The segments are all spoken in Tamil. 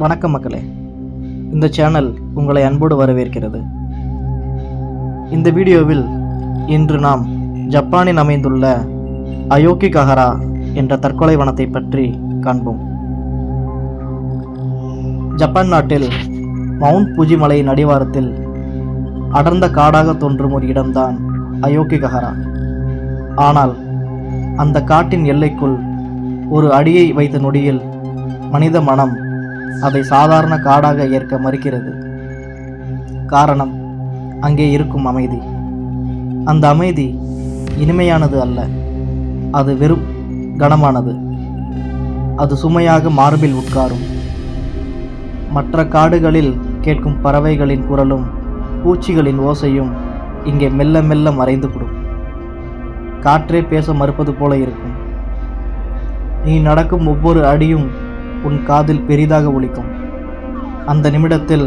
வணக்கம் மக்களே. இந்த சேனல் உங்களை அன்போடு வரவேற்கிறது. இந்த வீடியோவில் இன்று நாம் ஜப்பானில் அமைந்துள்ள அயோக்கி கஹரா என்ற தற்கொலை வனத்தை பற்றி காண்போம். ஜப்பான் நாட்டில் மவுண்ட் புஜி மலையின் அடிவாரத்தில் அடர்ந்த காடாக தோன்றும் ஒரு இடம்தான் அயோக்கி கஹரா. ஆனால் அந்த காட்டின் எல்லைக்குள் ஒரு அடியை வைத்த நொடியில் மனித மனம் அதை சாதாரண காடாக ஏற்க மறுக்கிறது. காரணம் அங்கே இருக்கும் அமைதி. அந்த அமைதி இனிமையானது அல்ல அது வெறும் கனமானது. அது சுமையாக மார்பில் உட்காரும். மற்ற காடுகளில் கேட்கும் பறவைகளின் குரலும் பூச்சிகளின் ஓசையும் இங்கே மெல்ல மெல்ல மறைந்துவிடும். காற்றே பேச மறுப்பது போல இருக்கும். நீ நடக்கும் ஒவ்வொரு அடியும் உன் காதில் பெரிதாக ஒலிக்கும். அந்த நிமிடத்தில்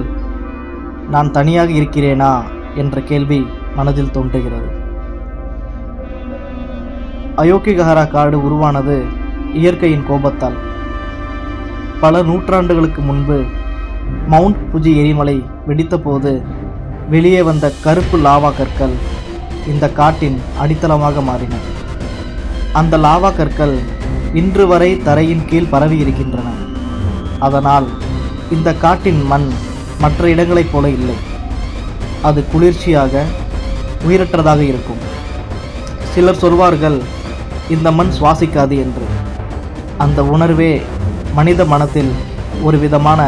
நான் தனியாக இருக்கிறேனா என்ற கேள்வி மனதில் தோன்றுகிறது. அயோக்கிகஹரா காடு உருவானது இயற்கையின் கோபத்தால். பல நூற்றாண்டுகளுக்கு முன்பு மவுண்ட் புஜி எரிமலை வெடித்தபோது வெளியே வந்த கருப்பு லாவா கற்கள் இந்த காட்டின் அடித்தளமாக மாறின. அந்த லாவா கற்கள் இன்று வரை தரையின் கீழ் பரவி இருக்கின்றன அதனால் இந்த காட்டின் மண் மற்ற இடங்களைப் போல இல்லை. அது குளிர்ச்சியாக உயிரற்றதாக இருக்கும். சிலர் சொல்வார்கள் இந்த மண் சுவாசிக்காது என்று. அந்த உணர்வே மனித மனத்தில் ஒரு விதமான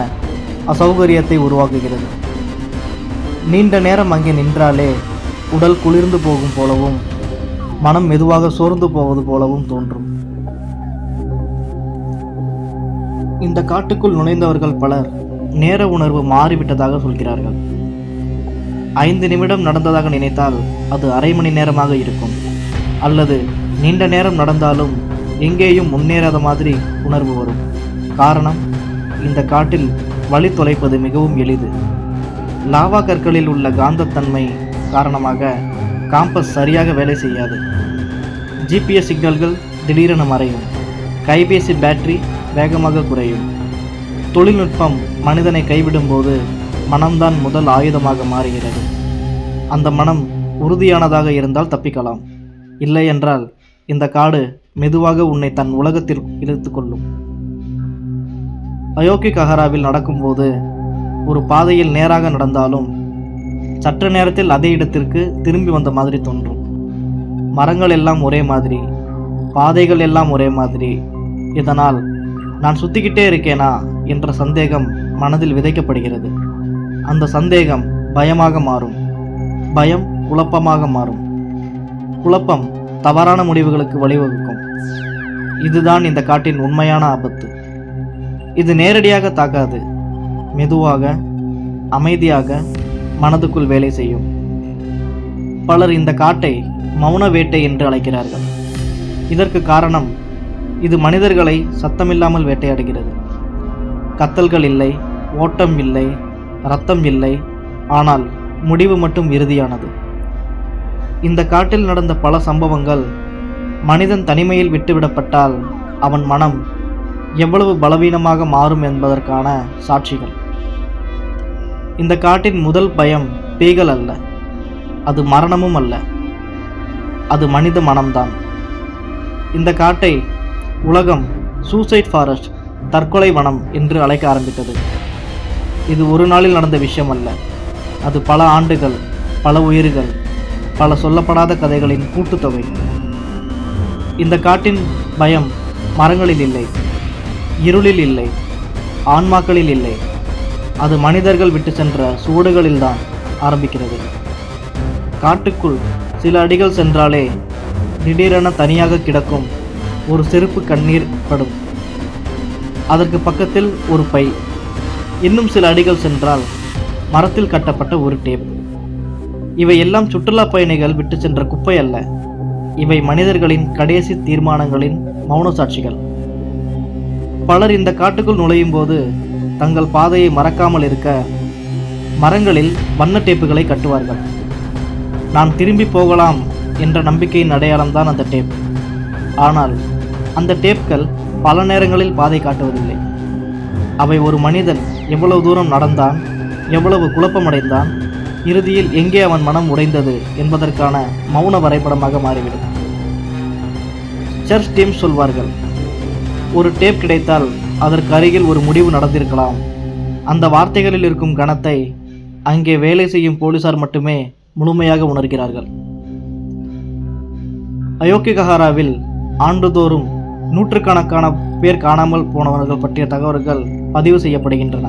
அசௌகரியத்தை உருவாக்குகிறது. நீண்ட நேரம் அங்கே நின்றாலே உடல் குளிர்ந்து போகும் போலவும் மனம் மெதுவாக சோர்ந்து போவது போலவும் தோன்றும். இந்த காட்டுக்குள் நுழைந்தவர்கள் பலர் நேர உணர்வு மாறிவிட்டதாக சொல்கிறார்கள். ஐந்து நிமிடம் நடந்ததாக நினைத்தால் அது அரை மணி நேரமாக இருக்கும். அல்லது நீண்ட நேரம் நடந்தாலும் எங்கேயும் முன்னேறாத மாதிரி உணர்வு வரும். காரணம் இந்த காட்டில் வழி தொலைப்பது மிகவும் எளிது. லாவா கற்களில் உள்ள காந்தத்தன்மை காரணமாக காம்பஸ் சரியாக வேலை செய்யாது. ஜிபிஎஸ் சிக்னல்கள் திடீரென மறையும். கைபேசி பேட்டரி வேகமாக குறையும். தொழில்நுட்பம் மனிதனை கைவிடும்போது மனம்தான் முதல் ஆயுதமாக மாறுகிறது. அந்த மனம் உறுதியானதாக இருந்தால் தப்பிக்கலாம். இல்லை என்றால் இந்த காடு மெதுவாக உன்னை தன் உலகத்தில் இழுத்து கொள்ளும். அயோக்கி கஹராவில் நடக்கும்போது ஒரு பாதையில் நேராக நடந்தாலும் சற்று நேரத்தில் அதே இடத்திற்கு திரும்பி வந்த மாதிரி தோன்றும். மரங்கள் எல்லாம் ஒரே மாதிரி பாதைகள் எல்லாம் ஒரே மாதிரி. இதனால் நான் சுத்திக்கிட்டே இருக்கேனா? என்ற சந்தேகம் மனதில் விதைக்கப்படுகிறது. அந்த சந்தேகம் பயமாக மாறும். பயம் குழப்பமாக மாறும். குழப்பம் தவறான முடிவுகளுக்கு வழிவகுக்கும். இதுதான் இந்த காட்டின் உண்மையான ஆபத்து. இது நேரடியாக தாக்காது. மெதுவாக அமைதியாக மனதுக்குள் வேலை செய்யும். பலர் இந்த காட்டை மௌன வேட்டை என்று அழைக்கிறார்கள். இதற்கு காரணம் இது மனிதர்களை சத்தமில்லாமல் வேட்டையாடுகிறது. கத்தல்கள் இல்லை ஓட்டம் இல்லை ரத்தம் இல்லை ஆனால் முடிவு மட்டும் இறுதியானது. இந்த காட்டில் நடந்த பல சம்பவங்கள் மனிதன் தனிமையில் விட்டுவிடப்பட்டால் அவன் மனம் எவ்வளவு பலவீனமாக மாறும் என்பதற்கான சாட்சிகள். இந்த காட்டின் முதல் பயம் பேய்கள் அல்ல. அது மரணமும் அல்ல. அது மனித மனம்தான். இந்த காட்டை உலகம் சூசைட் ஃபாரஸ்ட் தற்கொலை வனம் என்று அழைக்க ஆரம்பித்தது. இது ஒரு நாளில் நடந்த விஷயம் அல்ல அது பல ஆண்டுகள் பல உயிர்கள் பல சொல்லப்படாத கதைகளின் கூட்டுத்தொகை. இந்த காட்டின் பயம் மரங்களில் இல்லை இருளில் இல்லை ஆன்மாக்களில் இல்லை. அது மனிதர்கள் விட்டு சென்ற சுவடுகளில்தான் ஆரம்பிக்கிறது. காட்டுக்குள் சில அடிகள் சென்றாலே திடீரென தனியாக கிடக்கும் ஒரு செருப்பு கண்ணீர் படும். அதற்கு பக்கத்தில் ஒரு பை. இன்னும் சில அடிகள் சென்றால் மரத்தில் கட்டப்பட்ட ஒரு டேப். இவை எல்லாம் சுற்றுலா பயணிகள் விட்டு சென்ற குப்பை அல்ல. இவை மனிதர்களின் கடைசி தீர்மானங்களின் மௌன சாட்சிகள். பலர் இந்த காட்டுக்குள் நுழையும் போது தங்கள் பாதையை மறக்காமல் இருக்க மரங்களில் வண்ண டேப்புகளை கட்டுவார்கள். நான் திரும்பி போகலாம் என்ற நம்பிக்கையின் அடையாளம்தான் அந்த டேப். ஆனால் அந்த டேப்கள் பல நேரங்களில் பாதை காட்டுவதில்லை. அவை ஒரு மனிதன் எவ்வளவு தூரம் நடந்தான் எவ்வளவு குழப்பமடைந்தான் இறுதியில் எங்கே அவன் மனம் உடைந்தது என்பதற்கான மௌன வரைபடமாக மாறிவிடும். சர்ச் டீம் சொல்வார்கள் ஒரு டேப் கிடைத்தால் அதற்கு அருகில் ஒரு முடிவு நடந்திருக்கலாம். அந்த வார்த்தைகளில் இருக்கும் கணத்தை அங்கே வேலை செய்யும் போலீசார் மட்டுமே முழுமையாக உணர்கிறார்கள். அயோக்கியகஹாராவில் ஆண்டுதோறும் நூற்றுக்கணக்கான பேர் காணாமல் போனவர்கள் பற்றிய தகவல்கள் பதிவு செய்யப்படுகின்றன.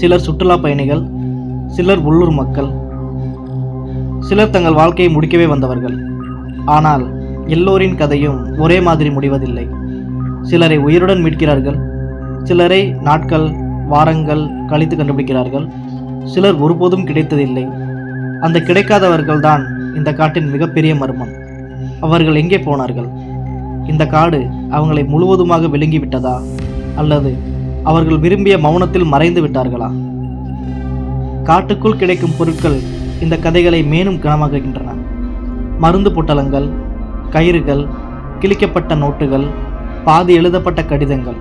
சிலர் சுற்றுலா பயணிகள் சிலர் உள்ளூர் மக்கள் சிலர் தங்கள் வாழ்க்கையை முடிக்கவே வந்தவர்கள். ஆனால் எல்லோரின் கதையும் ஒரே மாதிரி முடிவதில்லை. சிலரை உயிருடன் மீட்கிறார்கள் சிலரை நாட்கள் வாரங்கள் கழித்து கண்டுபிடிக்கிறார்கள் சிலர் ஒருபோதும் கிடைத்ததில்லை. அந்த கிடைக்காதவர்கள் தான் இந்த காட்டின் மிகப்பெரிய மர்மம். அவர்கள் எங்கே போனார்கள்? இந்த காடு அவங்களை முழுவதுமாக விழுங்கி விட்டதா அல்லது அவர்கள் விரும்பிய மௌனத்தில் மறைந்து விட்டார்களா? காட்டுக்குள் கிடைக்கும் பொருட்கள் இந்த கதைகளை மேலும் கனமாக்குகின்றன. மருந்து பொட்டலங்கள் கயிறுகள் கிழிக்கப்பட்ட நோட்டுகள் பாதி எழுதப்பட்ட கடிதங்கள்.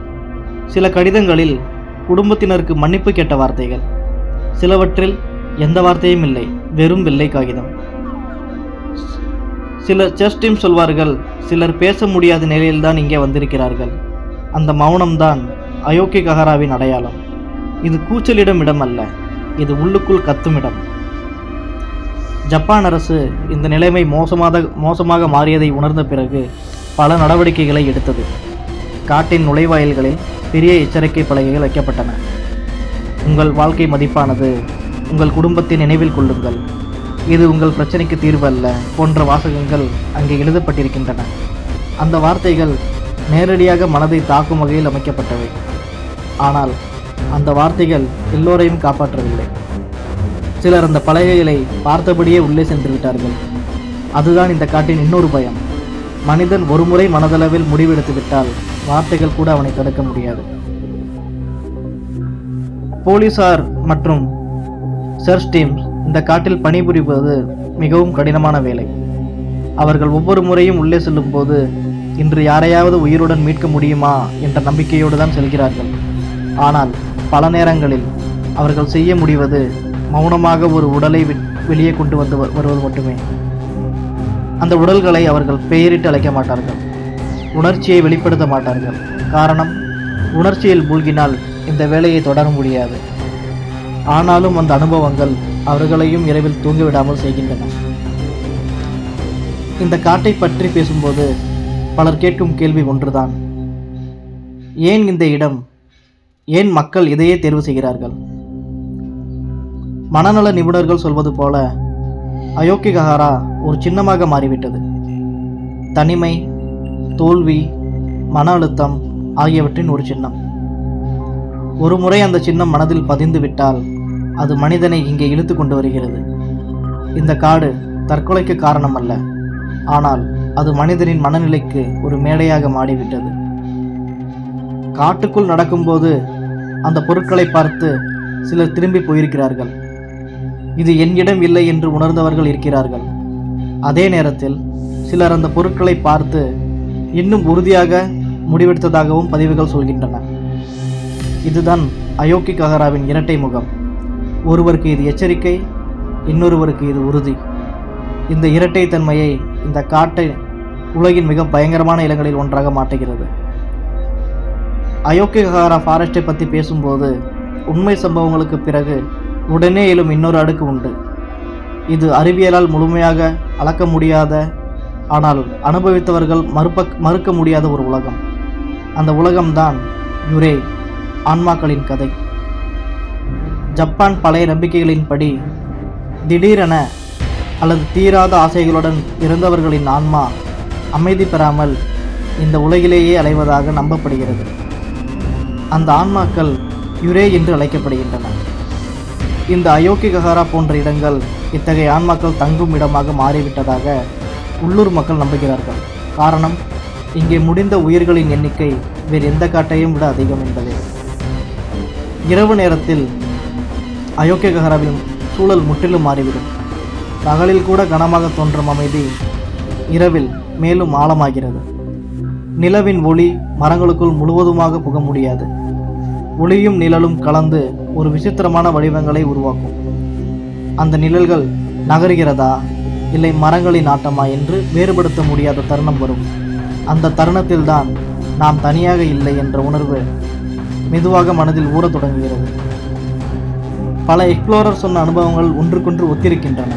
சில கடிதங்களில் குடும்பத்தினருக்கு மன்னிப்பு கேட்ட வார்த்தைகள். சிலவற்றில் எந்த வார்த்தையும் இல்லை வெறும் வெள்ளை காகிதம். சில செஸ்டிம் சொல்வார்கள் சிலர் பேச முடியாத நிலையில்தான் இங்கே வந்திருக்கிறார்கள். அந்த மௌனம்தான் அயோக்கிய கஹராவின் அடையாளம். இது கூச்சலிடும் இடம் அல்ல இது உள்ளுக்குள் கத்தும் இடம். ஜப்பான் அரசு இந்த நிலைமை மோசமாக மோசமாக மாறியதை உணர்ந்த பிறகு பல நடவடிக்கைகளை எடுத்தது. காட்டின் நுழைவாயில்களில் பெரிய எச்சரிக்கை பலகைகள் வைக்கப்பட்டன. உங்கள் வாழ்க்கை மதிப்பானது உங்கள் குடும்பத்தை நினைவில் கொள்ளுங்கள். இது உங்கள் பிரச்சனைக்கு தீர்வு அல்ல போன்ற வாசகங்கள் அங்கே எழுதப்பட்டிருக்கின்றன. அந்த வார்த்தைகள் நேரடியாக மனதை தாக்கும் வகையில் அமைக்கப்பட்டவை. ஆனால் அந்த வார்த்தைகள் எல்லோரையும் காப்பாற்றவில்லை. சிலர் அந்த பலகைகளை பார்த்தபடியே உள்ளே சென்று விட்டார்கள். அதுதான் இந்த காட்டின் இன்னொரு பயம். மனிதன் ஒருமுறை மனதளவில் முடிவெடுத்து விட்டால் வார்த்தைகள் கூட அவனை தடுக்க முடியாது. போலீசார் மற்றும் சர்ச் டீம்ஸ் இந்த காட்டில் பணிபுரிவது மிகவும் கடினமான வேலை. அவர்கள் ஒவ்வொரு முறையும் உள்ளே செல்லும்போது இன்று யாரையாவது உயிருடன் மீட்க முடியுமா என்ற நம்பிக்கையோடு தான் செல்கிறார்கள். ஆனால் பல நேரங்களில் அவர்கள் செய்ய முடிவது மௌனமாக ஒரு உடலை வெளியே கொண்டு வந்து வ- வருவது மட்டுமே. அந்த உடல்களை அவர்கள் பெயரிட்டு அழைக்க மாட்டார்கள். உணர்ச்சியை வெளிப்படுத்த மாட்டார்கள். காரணம் உணர்ச்சியில் மூழ்கினால் இந்த வேலையை தொடர முடியாது. ஆனாலும் அந்த அனுபவங்கள் அவர்களையும் இரவில் தூங்கிவிடாமல் செய்கின்றன. இந்த காட்டை பற்றி பேசும்போது பலர் கேட்கும் கேள்வி ஒன்றுதான். ஏன் இந்த இடம்? ஏன் மக்கள் இதையே தேர்வு செய்கிறார்கள்? மனநல நிபுணர்கள் சொல்வது போல அயோக்கியகஹாரா ஒரு சின்னமாக மாறிவிட்டது. தனிமை தோல்வி மன அழுத்தம் ஆகியவற்றின் ஒரு சின்னம். ஒரு முறை அந்த சின்னம் மனதில் பதிந்து விட்டால் அது மனிதனை இங்கே இழுத்து கொண்டு வருகிறது. இந்த காடு தற்கொலைக்கு காரணம் அல்ல ஆனால் அது மனிதனின் மனநிலைக்கு ஒரு மேடையாக மாறிவிட்டது. காட்டுக்குள் நடக்கும்போது அந்த பொருட்களை பார்த்து சிலர் திரும்பி போயிருக்கிறார்கள். இது என்னிடம் இல்லை என்று உணர்ந்தவர்கள் இருக்கிறார்கள். அதே நேரத்தில் சிலர் அந்த பொருட்களை பார்த்து இன்னும் உறுதியாக முடிவெடுத்ததாகவும் பதிவுகள் சொல்கின்றன. இதுதான் அயோக்கி கஹராவின் இரட்டை முகம். ஒருவருக்கு இது எச்சரிக்கை இன்னொருவருக்கு இது உறுதி. இந்த இரட்டை தன்மையை இந்த காட்டை உலகின் மிக பயங்கரமான இடங்களில் ஒன்றாக மாற்றுகிறது. அயோக்கிய கஹாரா ஃபாரஸ்ட்டை பற்றி பேசும்போது உண்மை சம்பவங்களுக்கு பிறகு உடனே எழும் இன்னொரு அடுக்கு உண்டு. இது அறிவியலால் முழுமையாக அளக்க முடியாத ஆனால் அனுபவித்தவர்கள் மறுப்ப மறுக்க முடியாத ஒரு உலகம். அந்த உலகம்தான் யுரே. ஆன்மாக்களின் கதை. ஜப்பான் பழைய நம்பிக்கைகளின்படி திடீரென அல்லது தீராத ஆசைகளுடன் இறந்தவர்களின் ஆன்மா அமைதி பெறாமல் இந்த உலகிலேயே அலைவதாக நம்பப்படுகிறது. அந்த ஆன்மாக்கள் யுரே என்று அழைக்கப்படுகின்றன. இந்த அயோக்கியகஹாரா போன்ற இடங்கள் இத்தகைய ஆன்மாக்கள் தங்கும் இடமாக மாறிவிட்டதாக உள்ளூர் மக்கள் நம்புகிறார்கள். காரணம் இங்கே முடிந்த உயிர்களின் எண்ணிக்கை வேறு எந்த காட்டையும் விட அதிகம் என்பதே. இரவு நேரத்தில் அயோக்கிய கஹராவின் சூழல் முற்றிலும் மாறிவிடும். பகலில் கூட கனமாக தோன்றும் அமைதி இரவில் மேலும் ஆழமாகிறது. நிலவின் ஒளி மரங்களுக்குள் முழுவதுமாக புக முடியாது. ஒளியும் நிழலும் கலந்து ஒரு விசித்திரமான வடிவங்களை உருவாக்கும். அந்த நிழல்கள் நகர்கிறதா? இல்லை மரங்களின் ஆட்டமா என்று வேறுபடுத்த முடியாத தருணம் வரும். அந்த தருணத்தில்தான் நாம் தனியாக இல்லை என்ற உணர்வு மெதுவாக மனதில் ஊறத் தொடங்குகிறது. பல எக்ஸ்ப்ளோரர் சொன்ன அனுபவங்கள் ஒன்றுக்கொன்று ஒத்திருக்கின்றன.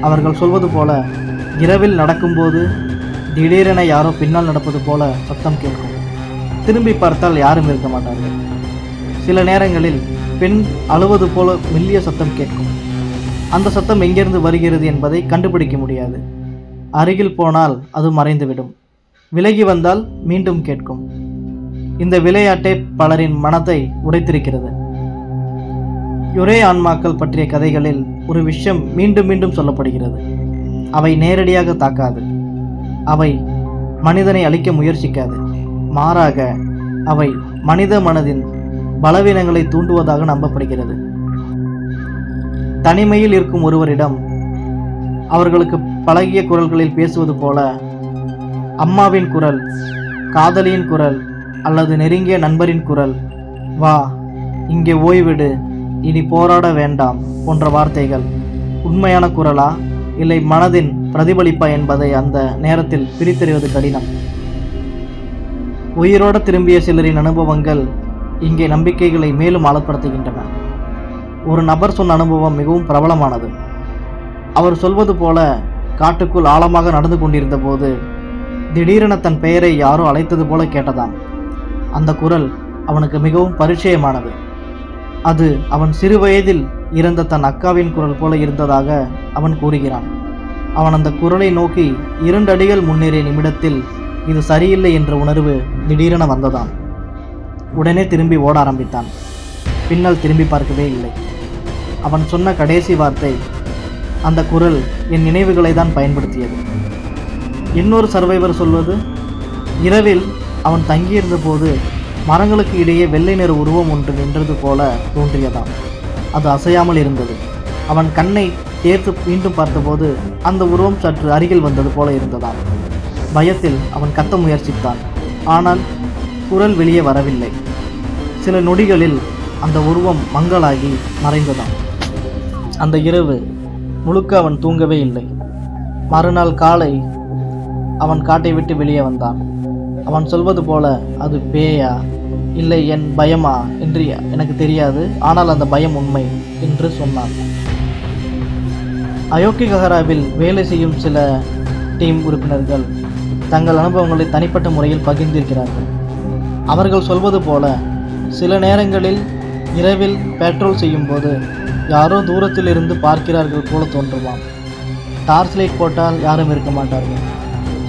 அவர்கள் சொல்வது போல இரவில் நடக்கும்போது திடீரென யாரோ பின்னால் நடப்பது போல சத்தம் கேட்கும். திரும்பி பார்த்தால் யாரும் இருக்க மாட்டார்கள். சில நேரங்களில் பெண் அழுவது போல மெல்லிய சத்தம் கேட்கும். அந்த சத்தம் எங்கிருந்து வருகிறது என்பதை கண்டுபிடிக்க முடியாது. அருகில் போனால் அது மறைந்துவிடும். விலகி வந்தால் மீண்டும் கேட்கும். இந்த விளையாட்டே பலரின் மனத்தை உடைத்திருக்கிறது. யுரே ஆன்மாக்கள் பற்றிய கதைகளில் ஒரு விஷயம் மீண்டும் மீண்டும் சொல்லப்படுகிறது. அவை நேரடியாக தாக்காது. அவை மனிதனை அழிக்க முயற்சிக்காது. மாறாக அவை மனித மனதின் பலவீனங்களை தூண்டுவதாக நம்பப்படுகிறது. தனிமையில் இருக்கும் ஒருவரிடம் அவர்களுக்கு பழகிய குரல்களில் பேசுவது போல அம்மாவின் குரல் காதலியின் குரல் அல்லது நெருங்கிய நண்பரின் குரல் வா இங்கே ஓய்விடு இனி போராட வேண்டாம் போன்ற வார்த்தைகள். உண்மையான குரலா இல்லை மனதின் பிரதிபலிப்பா என்பதை அந்த நேரத்தில் பிரித்தறிவது கடினம். உயிரோடு திரும்பிய சிலரின் அனுபவங்கள் இங்கே நம்பிக்கைகளை மேலும் ஆழப்படுத்துகின்றன. ஒரு நபர் சொன்ன அனுபவம் மிகவும் பிரபலமானது. அவர் சொல்வது போல காட்டுக்குள் ஆழமாக நடந்து கொண்டிருந்த போது திடீரென தன் பெயரை யாரோ அழைத்தது போல கேட்டதாம். அந்த குரல் அவனுக்கு மிகவும் பரிச்சயமானது. அது அவன் சிறு வயதில் இறந்த தன் அக்காவின் குரல் போல இருந்ததாக அவன் கூறுகிறான். அவன் அந்த குரலை நோக்கி இரண்டு அடிகள் முன்னேறிய நிமிடத்தில் இது சரியில்லை என்ற உணர்வு திடீரென வந்ததாம். உடனே திரும்பி ஓட ஆரம்பித்தான். பின்னால் திரும்பி பார்க்கவே இல்லை. அவன் சொன்ன கடைசி வார்த்தை அந்த குரல் என் நினைவுகளை தான் பயன்படுத்தியது. இன்னொரு சர்வைவர் சொல்வது இரவில் அவன் தங்கியிருந்த போது மரங்களுக்கு இடையே வெள்ளை நிற உருவம் ஒன்று நின்றது போல தோன்றியதாம். அது அசையாமல் இருந்தது. அவன் கண்ணை தேர்த்து மீண்டும் பார்த்தபோது அந்த உருவம் சற்று அருகில் வந்தது போல இருந்ததாம். பயத்தில் அவன் கத்த முயற்சித்தான். ஆனால் குரல் வெளியே வரவில்லை. சில நொடிகளில் அந்த உருவம் மங்கலாகி மறைந்ததாம். அந்த இரவு முழுக்க அவன் தூங்கவே இல்லை. மறுநாள் காலை அவன் காட்டை விட்டு வெளியே வந்தான். அவன் சொல்வது போல அது பேயா? இல்லை என் பயமா? என்று எனக்கு தெரியாது. ஆனால் அந்த பயம் உண்மை என்று சொன்னான். அயோக்கி கஹராவில் வேலை செய்யும் சில டீம் உறுப்பினர்கள் தங்கள் அனுபவங்களை தனிப்பட்ட முறையில் பகிர்ந்திருக்கிறார்கள். அவர்கள் சொல்வது போல சில நேரங்களில் இரவில் பெட்ரோல் செய்யும்போது யாரோ தூரத்தில் இருந்து பார்க்கிறார்கள் போல தோன்றுவான் டார்ச் லைட் போட்டால் யாரும் இருக்க மாட்டார்கள்.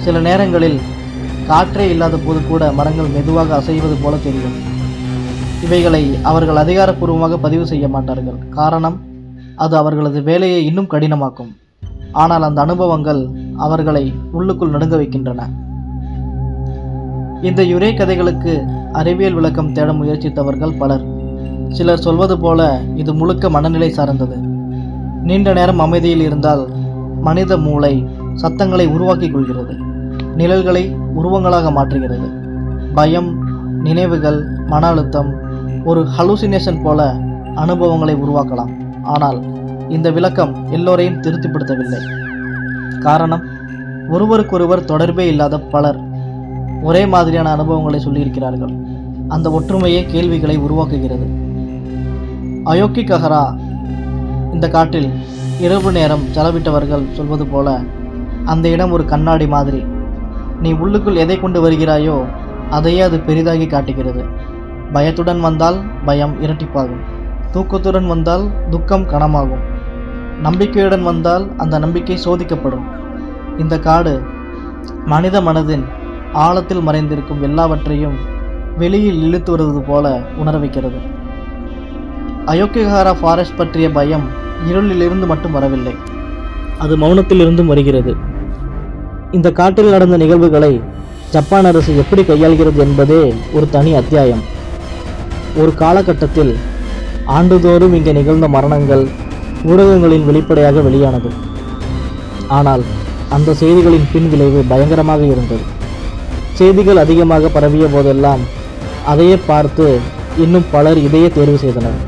சில நேரங்களில் காற்றே இல்லாத போது கூட மரங்கள் மெதுவாக அசைவது போல தெரியும். இவைகளை அவர்கள் அதிகாரப்பூர்வமாக பதிவு செய்ய மாட்டார்கள். காரணம் அது அவர்களது வேலையை இன்னும் கடினமாக்கும். ஆனால் அந்த அனுபவங்கள் அவர்களை உள்ளுக்குள் நடுங்க வைக்கின்றன. இந்த யுரே கதைகளுக்கு அறிவியல் விளக்கம் தேட முயற்சித்தவர்கள் பலர். சிலர் சொல்வது போல இது முழுக்க மனநிலை சார்ந்தது. நீண்ட நேரம் அமைதியில் இருந்தால் மனித மூளை சத்தங்களை உருவாக்கிக் கொள்கிறது. நிழல்களை உருவங்களாக மாற்றுகிறது. பயம் நினைவுகள் மன அழுத்தம் ஒரு ஹலூசினேஷன் போல அனுபவங்களை உருவாக்கலாம். ஆனால் இந்த விளக்கம் எல்லோரையும் திருப்திப்படுத்தவில்லை. காரணம் ஒருவருக்கொருவர் தொடர்பே இல்லாத பலர் ஒரே மாதிரியான அனுபவங்களை சொல்லியிருக்கிறார்கள். அந்த ஒற்றுமையே கேள்விகளை உருவாக்குகிறது. அயோக்கி கஹரா இந்த காட்டில் இரவு நேரம் செலவிட்டவர்கள் சொல்வது போல அந்த இடம் ஒரு கண்ணாடி மாதிரி நீ உள்ளுக்குள் எதை கொண்டு வருகிறாயோ அதையே அது பெரிதாகி காட்டுகிறது. பயத்துடன் வந்தால் பயம் இரட்டிப்பாகும். தூக்கத்துடன் வந்தால் துக்கம் கனமாகும். நம்பிக்கையுடன் வந்தால் அந்த நம்பிக்கை சோதிக்கப்படும். இந்த காடு மனித மனதின் ஆழத்தில் மறைந்திருக்கும் எல்லாவற்றையும் வெளியில் இழுத்து வருவது போல உணர வைக்கிறது. அயோக்கியகாரா ஃபாரஸ்ட் பற்றிய பயம் இருளிலிருந்து மட்டும் வரவில்லை. அது மௌனத்திலிருந்தும் வருகிறது. இந்த காட்டில் நடந்த நிகழ்வுகளை ஜப்பான் அரசு எப்படி கையாள்கிறது என்பதே ஒரு தனி அத்தியாயம். ஒரு காலகட்டத்தில் ஆண்டுதோறும் இங்கே நிகழ்ந்த மரணங்கள் ஊடகங்களில் வெளிப்படையாக வெளியானது. ஆனால் அந்த செய்திகளின் பின் விளைவு பயங்கரமாக இருந்தது. செய்திகள் அதிகமாக பரவிய போதெல்லாம் அதையே பார்த்து இன்னும் பலர் இதையே தேர்வு செய்தனர்.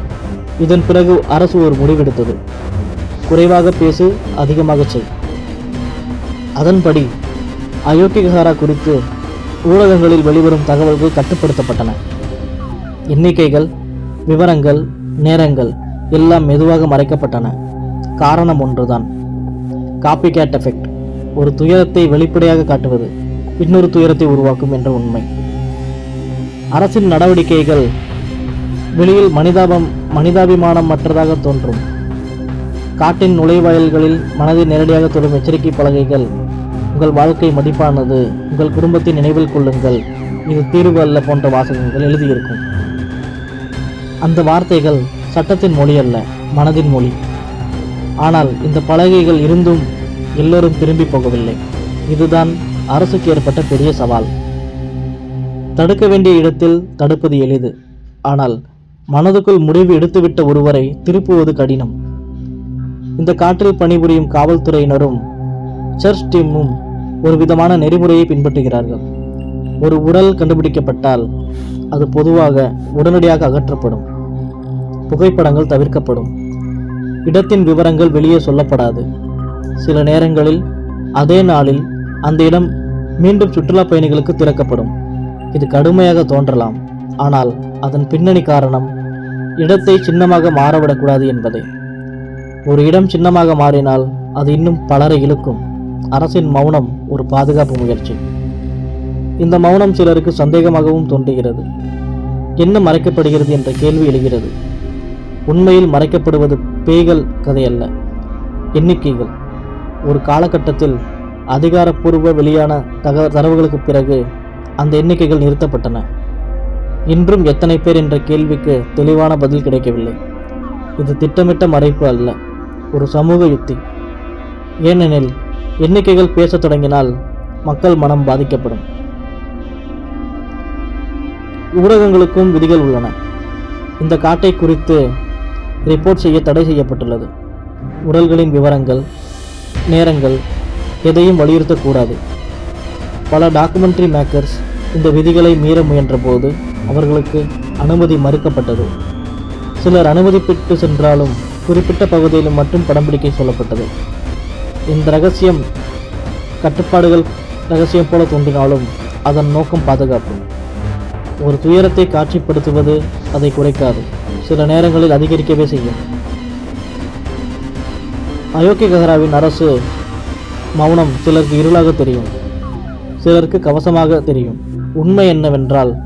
இதன் பிறகு அரசு ஒரு முடிவெடுத்தது. குறைவாக பேசு அதிகமாக செய். அதன்படி அயோக்கியகாரா குறித்து ஊடகங்களில் வெளிவரும் தகவல்கள் கட்டுப்படுத்தப்பட்டன. எண்ணிக்கைகள் விவரங்கள் நேரங்கள் எல்லாம் மெதுவாக மறைக்கப்பட்டன. காரணம் ஒன்றுதான். காப்பி கேட் எஃபெக்ட் ஒரு துயரத்தை வெளிப்படையாக காட்டுவது இன்னொரு துயரத்தை உருவாக்கும் என்ற உண்மை. அரசின் நடவடிக்கைகள் வெளியில் மனிதாபம் மனிதாபிமானம் மற்றதாக தோன்றும். காட்டின் நுழைவாயில்களில் மனதை நேரடியாக தொடும் எச்சரிக்கை பலகைகள் உங்கள் வாழ்க்கை மதிப்பானது உங்கள் குடும்பத்தை நினைவில் கொள்ளுங்கள். இது தீர்வு அல்ல போன்ற வாசகங்கள் எழுதியிருக்கும். அந்த வார்த்தைகள் சட்டத்தின் மொழி அல்ல மனதின் மொழி. ஆனால் இந்த பலகைகள் இருந்தும் எல்லோரும் திரும்பி போகவில்லை. இதுதான் அரசுக்கு ஏற்பட்ட பெரிய சவால். தடுக்க வேண்டிய இடத்தில் தடுப்பது எளிது. ஆனால் மனதுக்குள் முடிவு எடுத்துவிட்ட ஒருவரை திருப்புவது கடினம். இந்த காற்றில் பணிபுரியும் காவல்துறையினரும் சர்ச் டீமும் ஒரு விதமான நெறிமுறையை பின்பற்றுகிறார்கள். ஒரு உடல் கண்டுபிடிக்கப்பட்டால் அது பொதுவாக உடனடியாக அகற்றப்படும். புகைப்படங்கள் தவிர்க்கப்படும். இடத்தின் விவரங்கள் வெளியே சொல்லப்படாது. சில நேரங்களில் அதே நாளில் அந்த இடம் மீண்டும் சுற்றுலா பயணிகளுக்கு திறக்கப்படும். இது கடுமையாக தோன்றலாம். ஆனால் அதன் பின்னணி காரணம் இடத்தை சின்னமாக மாறவிடக்கூடாது என்பதே. ஒரு இடம் சின்னமாக மாறினால் அது இன்னும் பலரை இழுக்கும். அரசின் மௌனம் ஒரு பாதுகாப்பு முயற்சி. இந்த மௌனம் சிலருக்கு சந்தேகமாகவும் தோன்றுகிறது. என்ன மறைக்கப்படுகிறது என்ற கேள்வி எழுகிறது. உண்மையில் மறைக்கப்படுவது பேய்கள் கதையல்ல எண்ணிக்கைகள். ஒரு காலகட்டத்தில் அதிகாரப்பூர்வ வெளியான தக தரவுகளுக்கு பிறகு அந்த எண்ணிக்கைகள் நிறுத்தப்பட்டன. இன்றும் எத்தனை பேர் என்ற கேள்விக்கு தெளிவான பதில் கிடைக்கவில்லை. இது திட்டமிட்ட மறைப்பு அல்ல ஒரு சமூக யுக்தி ஏனெனில் எண்ணிக்கைகள் பேசத் தொடங்கினால் மக்கள் மனம் பாதிக்கப்படும். ஊடகங்களுக்கும் விதிகள் உள்ளன. இந்த காட்டை குறித்து ரிப்போர்ட் செய்ய தடை செய்யப்பட்டுள்ளது. உடல்களின் விவரங்கள் நேரங்கள் எதையும் வலியுறுத்தக்கூடாது. பல டாக்குமெண்ட்ரி மேக்கர்ஸ் இந்த விதிகளை மீற முயன்றபோது அவர்களுக்கு அனுமதி மறுக்கப்பட்டது. சிலர் அனுமதி பெற்று சென்றாலும் குறிப்பிட்ட பகுதியில் மட்டும் படம் பிடிக்க சொல்லப்பட்டது. இந்த ரகசியம் கட்டுப்பாடுகள் ரகசியம் போல தோன்றினாலும் அதன் நோக்கம் பாதுகாப்பு. ஒரு துயரத்தை காட்சிப்படுத்துவது அதை குறைக்காது. சில நேரங்களில் அதிகரிக்கவே செய்யும். அயோக்கிய கஹராவின் அரசு மௌனம் சிலருக்கு இருளாக தெரியும். சிலருக்கு கவசமாக தெரியும். உண்மை என்னவென்றால்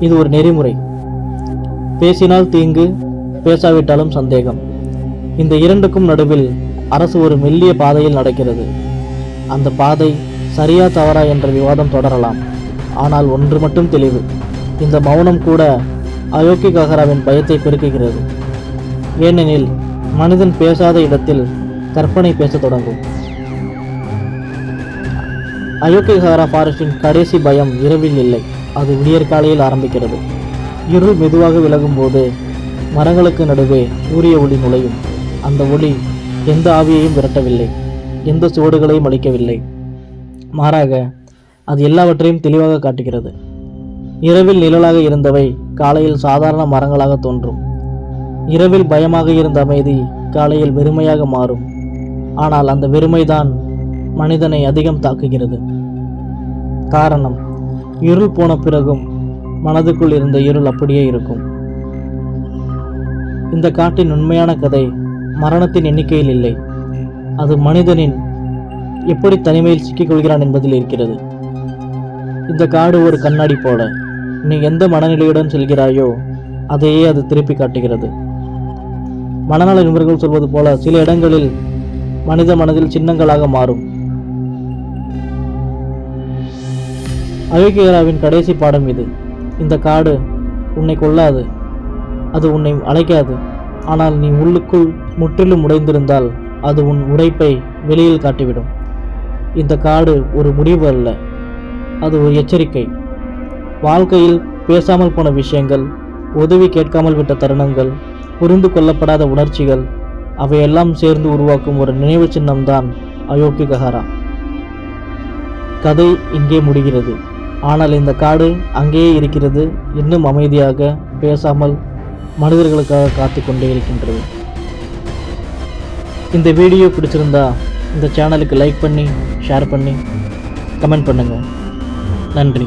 இது ஒரு நெறிமுறை. பேசினால் தீங்கு பேசாவிட்டாலும் சந்தேகம். இந்த இரண்டுக்கும் நடுவில் அரசு ஒரு மெல்லிய பாதையில் நடக்கிறது. அந்த பாதை சரியா தவறா என்ற விவாதம் தொடரலாம். ஆனால் ஒன்று மட்டும் தெளிவு. இந்த மௌனம் கூட அயோக்கி கஹராவின் பயத்தை பெருக்குகிறது. ஏனெனில் மனிதன் பேசாத இடத்தில் கற்பனை பேசத் தொடங்கும். அயோக்கி கஹரா ஃபாரஸ்டின் கடைசி பயம் இரவில் இல்லை. அது விடியற்காலையில் ஆரம்பிக்கிறது. இருள் மெதுவாக விலகும்போது மரங்களுக்கு நடுவே சூரிய ஒளி நுழையும். அந்த ஒளி எந்த ஆவியையும் விரட்டவில்லை. எந்த சுவடுகளையும் அளிக்கவில்லை மாறாக அது எல்லாவற்றையும் தெளிவாக காட்டுகிறது. இரவில் நிழலாக இருந்தவை காலையில் சாதாரண மரங்களாக தோன்றும். இரவில் பயமாக இருந்த அமைதி காலையில் வெறுமையாக மாறும். ஆனால் அந்த வெறுமைதான் மனிதனை அதிகம் தாக்குகிறது. காரணம் இருள் போன பிறகும் மனதுக்குள் இருந்த இருள் அப்படியே இருக்கும். இந்த காட்டின் உண்மையான கதை மரணத்தின் எண்ணிக்கையில் இல்லை. அது மனிதனின் எப்படி தனிமையில் சிக்கிக்கொள்கிறான் என்பதில் இருக்கிறது. இந்த காடு ஒரு கண்ணாடி போல. நீ எந்த மனநிலையுடன் செல்கிறாயோ அதையே அது திருப்பி காட்டுகிறது. மனநல நிபுணர்கள் சொல்வது போல சில இடங்களில் மனித மனதில் சின்னங்களாக மாறும். அயோக்கியராவின் கடைசி பாடம் இது. இந்த காடு உன்னை கொல்லாது அது உன்னை அழைக்காது. ஆனால் நீ உள்ளுக்குள் முற்றிலும் உடைந்திருந்தால் அது உன் உடைப்பை வெளியில் காட்டிவிடும். இந்த காடு ஒரு முடிவு அல்ல அது ஒரு எச்சரிக்கை. வாழ்க்கையில் பேசாமல் போன விஷயங்கள் உதவி கேட்காமல் விட்ட தருணங்கள் புரிந்து கொள்ளப்படாத உணர்ச்சிகள் அவையெல்லாம் சேர்ந்து உருவாக்கும் ஒரு நினைவு சின்னம்தான் அயோக்கி கஹாரா கதை இங்கே முடிகிறது. ஆனால் இந்த காடு அங்கேயே இருக்கிறது. இன்னும் அமைதியாக பேசாமல் மனிதர்களுக்காக காத்து கொண்டே இருக்கின்றது. இந்த வீடியோ பிடிச்சிருந்தா இந்த சேனலுக்கு லைக் பண்ணி ஷேர் பண்ணி கமெண்ட் பண்ணுங்கள் நன்றி.